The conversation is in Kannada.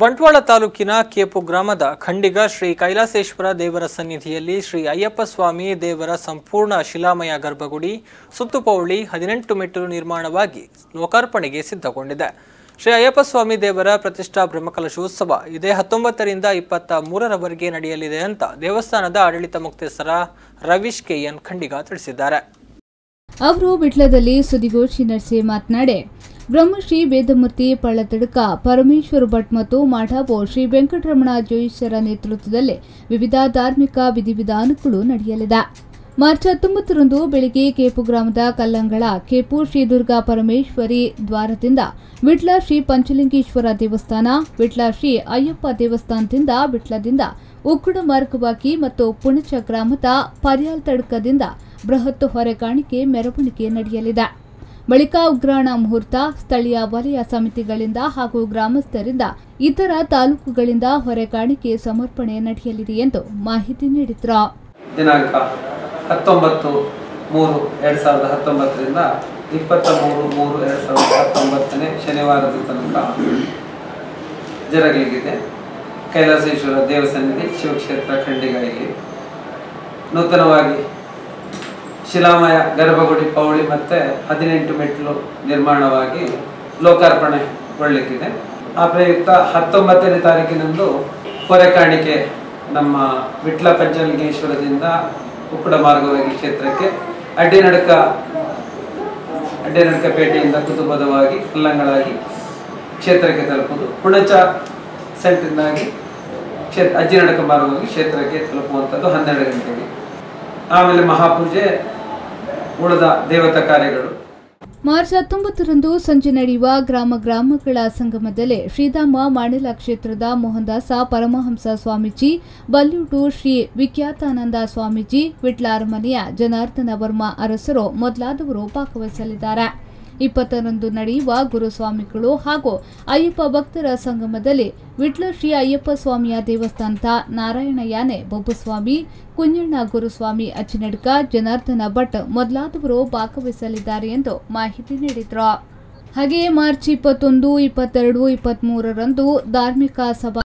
ಬಂಟ್ವಾಳ ತಾಲೂಕಿನ ಕೇಪು ಗ್ರಾಮದ ಖಂಡಿಗ ಶ್ರೀ ಕೈಲಾಸೇಶ್ವರ ದೇವರ ಸನ್ನಿಧಿಯಲ್ಲಿ ಶ್ರೀ ಅಯ್ಯಪ್ಪ ಸ್ವಾಮಿ ದೇವರ ಸಂಪೂರ್ಣ ಶಿಲಾಮಯ ಗರ್ಭಗುಡಿ ಸುತ್ತುಪೌಳಿ ಹದಿನೆಂಟು ಮೆಟ್ಟಿಲು ನಿರ್ಮಾಣವಾಗಿ ಲೋಕಾರ್ಪಣೆಗೆ ಸಿದ್ಧಗೊಂಡಿದೆ. ಶ್ರೀ ಅಯ್ಯಪ್ಪ ಸ್ವಾಮಿ ದೇವರ ಪ್ರತಿಷ್ಠಾ ಬ್ರಹ್ಮಕಲಶೋತ್ಸವ ಇದೇ ಹತ್ತೊಂಬತ್ತರಿಂದ ಇಪ್ಪತ್ತ ಮೂರರವರೆಗೆ ನಡೆಯಲಿದೆ ಅಂತ ದೇವಸ್ಥಾನದ ಆಡಳಿತ ಮುಕ್ತೇಸರ ರವೀಶ್ ಕೆಎನ್ ಖಂಡಿಗ ತಿಳಿಸಿದ್ದಾರೆ. ಅವರು ಬಿಟ್ಲದಲ್ಲಿ ಸುದ್ದಿಗೋಷ್ಠಿ ನಡೆಸಿ ಮಾತನಾಡಿ ಬ್ರಹ್ಮಶ್ರೀ ವೇದಮೂರ್ತಿ ಪಳ್ಳತಡ್ಕ ಪರಮೇಶ್ವರ ಭಟ್ ಮತ್ತು ಮಾಠಾಪೋ ಶ್ರೀ ವೆಂಕಟರಮಣ ಜೋಯಿಸರ ನೇತೃತ್ವದಲ್ಲಿ ವಿವಿಧ ಧಾರ್ಮಿಕ ವಿಧಿವಿಧಾನಗಳು ನಡೆಯಲಿದೆ. ಮಾರ್ಚ್ ಹತ್ತೊಂಬತ್ತರಂದು ಬೆಳಿಗ್ಗೆ ಕೇಪು ಗ್ರಾಮದ ಕಲ್ಲಂಗಳ ಕೇಪು ಶ್ರೀ ದುರ್ಗಾ ಪರಮೇಶ್ವರಿ ದ್ವಾರದಿಂದ ವಿಟ್ಲ ಶ್ರೀ ಪಂಚಲಿಂಗೇಶ್ವರ ದೇವಸ್ಥಾನ, ವಿಟ್ಲ ಶ್ರೀ ಅಯ್ಯಪ್ಪ ದೇವಸ್ಥಾನದಿಂದ ವಿಟ್ಲದಿಂದ ಉಕ್ಕುಡ ಮಾರ್ಗವಾಗಿ ಮತ್ತು ಪುಣಚ ಗ್ರಾಮದ ಪರ್ಯಾಲ್ ತಡ್ಕದಿಂದ ಬೃಹತ್ ಹೊರೆಕಾಣಿಕೆ ಮೆರವಣಿಗೆ ನಡೆಯಲಿದೆ. ಬಳಿಕ ಉಗ್ರಾಣ ಮುಹೂರ್ತ, ಸ್ಥಳೀಯ ವಲಯ ಸಮಿತಿಗಳಿಂದ ಹಾಗೂ ಗ್ರಾಮಸ್ಥರಿಂದ ಇತರ ತಾಲೂಕುಗಳಿಂದ ಹೊರೆಗಾಣಿಕೆ ಸಮರ್ಪಣೆ ನಡೆಯಲಿದೆ ಎಂದು ಮಾಹಿತಿ ನೀಡಿದ್ರು. ದಿನಾಂಕ ಹತ್ತೊಂಬತ್ತು ಮೂರು ಎರಡು ಸಾವಿರದ ಹತ್ತೊಂಬತ್ತರಿಂದ ಇಪ್ಪತ್ತ ಮೂರು ಮೂರು ಎರಡು ಸಾವಿರದ ಹತ್ತೊಂಬತ್ತನೇ ಶನಿವಾರದ ತನಕ ಜರಗಲಿಗಿದೆ. ಕೈಲಾಸೇಶ್ವರ ದೇವಸನ್ನಿಧಿ ಶಿವಕ್ಷೇತ್ರ ಖಂಡಿಗ ನೂತನವಾಗಿ ಶಿಲಾಮಯ, ಗರ್ಭಗುಡಿ, ಪೌಳಿ ಮತ್ತು ಹದಿನೆಂಟು ಮೆಟ್ಟಿಲು ನಿರ್ಮಾಣವಾಗಿ ಲೋಕಾರ್ಪಣೆಗೊಳ್ಳಲಿಕ್ಕಿದೆ ಆ ಪ್ರಯುಕ್ತ ಹತ್ತೊಂಬತ್ತನೇ ತಾರೀಕಿನಂದು ಹೊರೆ ಕಾಣಿಕೆ ನಮ್ಮ ವಿಟ್ಲ ಪಂಚಲಿಂಗೇಶ್ವರದಿಂದ ಉಕ್ಕಡ ಮಾರ್ಗವಾಗಿ ಕ್ಷೇತ್ರಕ್ಕೆ ಅಡ್ಡಿನಡಕ ಅಡ್ಡಿನಡಕ ಪೇಟೆಯಿಂದ ಕುತುಂಬದವಾಗಿ ಕಲ್ಲಂಗಳಾಗಿ ಕ್ಷೇತ್ರಕ್ಕೆ ತಲುಪುವುದು. ಪುಣಚ ಸೆಂಟ್ರಿಂದಾಗಿ ಕ್ಷೇತ್ರ, ಅಜ್ಜಿನಡಕ ಮಾರ್ಗವಾಗಿ ಕ್ಷೇತ್ರಕ್ಕೆ ತಲುಪುವಂಥದ್ದು ಹನ್ನೆರಡು ಗಂಟೆಗೆ. ಆಮೇಲೆ ಮಹಾಪೂಜೆ ಉಳಿದ ದೇವತಾ ಕಾರ್ಯಗಳು. ಮಾರ್ಚ್ ಹತ್ತೊಂಬತ್ತರಂದು ಸಂಜೆ ನಡೆಯುವ ಗ್ರಾಮ ಗ್ರಾಮಗಳ ಸಂಗಮದಲ್ಲಿ ಶ್ರೀಧಾಮ ಮಾಣಿಲ ಕ್ಷೇತ್ರದ ಮೋಹನದಾಸ ಪರಮಹಂಸ ಸ್ವಾಮೀಜಿ, ಬಲ್ಯೂಟು ಶ್ರೀ ವಿಖ್ಯಾತಾನಂದ ಸ್ವಾಮೀಜಿ ವಿಟ್ಲಾರ್ ಮನೆಯ ಜನಾರ್ದನ ವರ್ಮ ಅರಸರು ಮೊದಲಾದವರು ಭಾಗವಹಿಸಲಿದ್ದಾರೆ. ಇಪ್ಪತ್ತರಂದು ನಡೆಯುವ ಗುರುಸ್ವಾಮಿಗಳು ಹಾಗೂ ಅಯ್ಯಪ್ಪ ಭಕ್ತರ ಸಂಗಮದಲ್ಲಿ ವಿಟ್ಲ ಶ್ರೀ ಅಯ್ಯಪ್ಪ ಸ್ವಾಮಿಯ ದೇವಸ್ಥಾನದ ನಾರಾಯಣ ಯಾನೆ ಬೊಬ್ಬಸ್ವಾಮಿ, ಕುಂಜಣ್ಣ ಗುರುಸ್ವಾಮಿ, ಅಚ್ಚಿನಡ್ಕ, ಜನಾರ್ದನ ಭಟ್ ಮೊದಲಾದವರು ಭಾಗವಹಿಸಲಿದ್ದಾರೆ ಎಂದು ಮಾಹಿತಿ ನೀಡಿದರು. ಹಾಗೆಯೇ ಮಾರ್ಚ್ ಇಪ್ಪತ್ತೊಂದು, ಇಪ್ಪತ್ತೆರಡು, ಇಪ್ಪತ್ಮೂರರಂದು ಧಾರ್ಮಿಕ ಸಭಾ